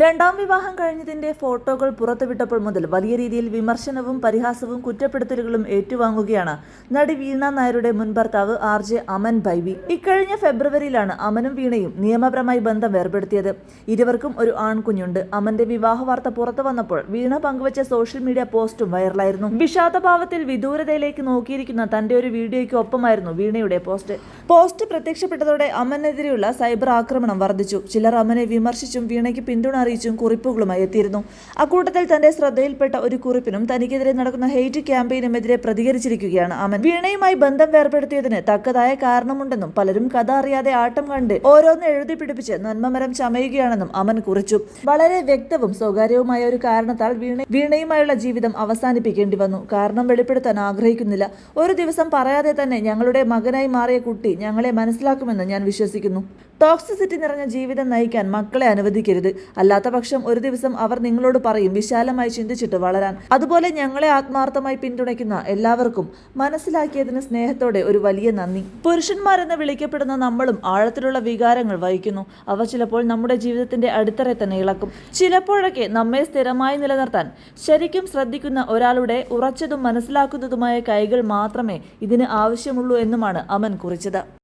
രണ്ടാം വിവാഹം കഴിഞ്ഞതിന്റെ ഫോട്ടോകൾ പുറത്തുവിട്ടപ്പോൾ മുതൽ വലിയ രീതിയിൽ വിമർശനവും പരിഹാസവും കുറ്റപ്പെടുത്തലുകളും ഏറ്റുവാങ്ങുകയാണ് നടി വീണ നായരുടെ മുൻ ഭർത്താവ് ആർ ജെ അമൻ ബൈബി ഇക്കഴിഞ്ഞ ഫെബ്രുവരിയിലാണ് അമനും വീണയും നിയമപരമായി ബന്ധം വേർപെടുത്തിയത്. ഇരുവർക്കും ഒരു ആൺകുഞ്ഞുണ്ട്. അമന്റെ വിവാഹ വാർത്ത പുറത്തു വന്നപ്പോൾ വീണ പങ്കുവച്ച സോഷ്യൽ മീഡിയ പോസ്റ്റും വൈറലായിരുന്നു. വിഷാദഭാവത്തിൽ വിദൂരതയിലേക്ക് നോക്കിയിരിക്കുന്ന തന്റെ ഒരു വീഡിയോയ്ക്ക് ഒപ്പമായിരുന്നു വീണയുടെ പോസ്റ്റ്. പോസ്റ്റ് പ്രത്യക്ഷപ്പെട്ടതോടെ അമനെതിരെയുള്ള സൈബർ ആക്രമണം വർദ്ധിച്ചു. ചിലർ അമനെ വിമർശിച്ചും വീണയ്ക്ക് പിന്തുണ അറിയിച്ചും കുറിപ്പുകളുമായി എത്തിയിരുന്നു. അക്കൂട്ടത്തിൽ തന്റെ ശ്രദ്ധയിൽപ്പെട്ട ഒരു കുറിപ്പിനും തനിക്കെതിരെ നടക്കുന്ന ഹെയ്റ്റ് ക്യാമ്പയിനുമെതിരെ പ്രതികരിച്ചിരിക്കുകയാണ് അമൻ. വീണയുമായി ബന്ധം വേർപെടുത്തിയതിന് തക്കതായ കാരണമുണ്ടെന്നും പലരും കഥ അറിയാതെ ആട്ടം കണ്ട് ഓരോന്ന് എഴുതി പിടിപ്പിച്ച് നന്മമരം ചമയുകയാണെന്നും അമൻ കുറിച്ചു. വളരെ വ്യക്തവും സ്വകാര്യവുമായ ഒരു കാരണത്താൽ വീണ വീണയുമായുള്ള ജീവിതം അവസാനിപ്പിക്കേണ്ടി വന്നു. കാരണം വെളിപ്പെടുത്താൻ ആഗ്രഹിക്കുന്നില്ല. ഒരു ദിവസം പറയാതെ തന്നെ ഞങ്ങളുടെ മകനായി മാറിയ കുട്ടി ഞങ്ങളെ മനസ്സിലാക്കുമെന്ന് ഞാൻ വിശ്വസിക്കുന്നു. ടോക്സിസിറ്റി നിറഞ്ഞ ജീവിതം നയിക്കാൻ മക്കളെ അനുവദിക്കരുത്. അല്ലാത്ത പക്ഷം ഒരു ദിവസം അവർ നിങ്ങളോട് പറയും വിശാലമായി ചിന്തിച്ചിട്ട് വളരാൻ. അതുപോലെ ഞങ്ങളെ ആത്മാർത്ഥമായി പിന്തുണയ്ക്കുന്ന എല്ലാവർക്കും മനസ്സിലാക്കിയതിന് സ്നേഹത്തോടെ ഒരു വലിയ നന്ദി. പുരുഷന്മാരെന്ന് വിളിക്കപ്പെടുന്ന നമ്മളും ആഴത്തിലുള്ള വികാരങ്ങൾ വഹിക്കുന്നു. അവ ചിലപ്പോൾ നമ്മുടെ ജീവിതത്തിന്റെ അടിത്തറ തന്നെ ഇളക്കും. ചിലപ്പോഴൊക്കെ നമ്മെ സ്ഥിരമായി നിലനിർത്താൻ ശരിക്കും ശ്രദ്ധിക്കുന്ന ഒരാളുടെ ഉറച്ചതും മനസ്സിലാക്കുന്നതുമായ കൈകൾ മാത്രമേ ഇതിന് ആവശ്യമുള്ളൂ എന്നുമാണ് അമൻ കുറിച്ചത്.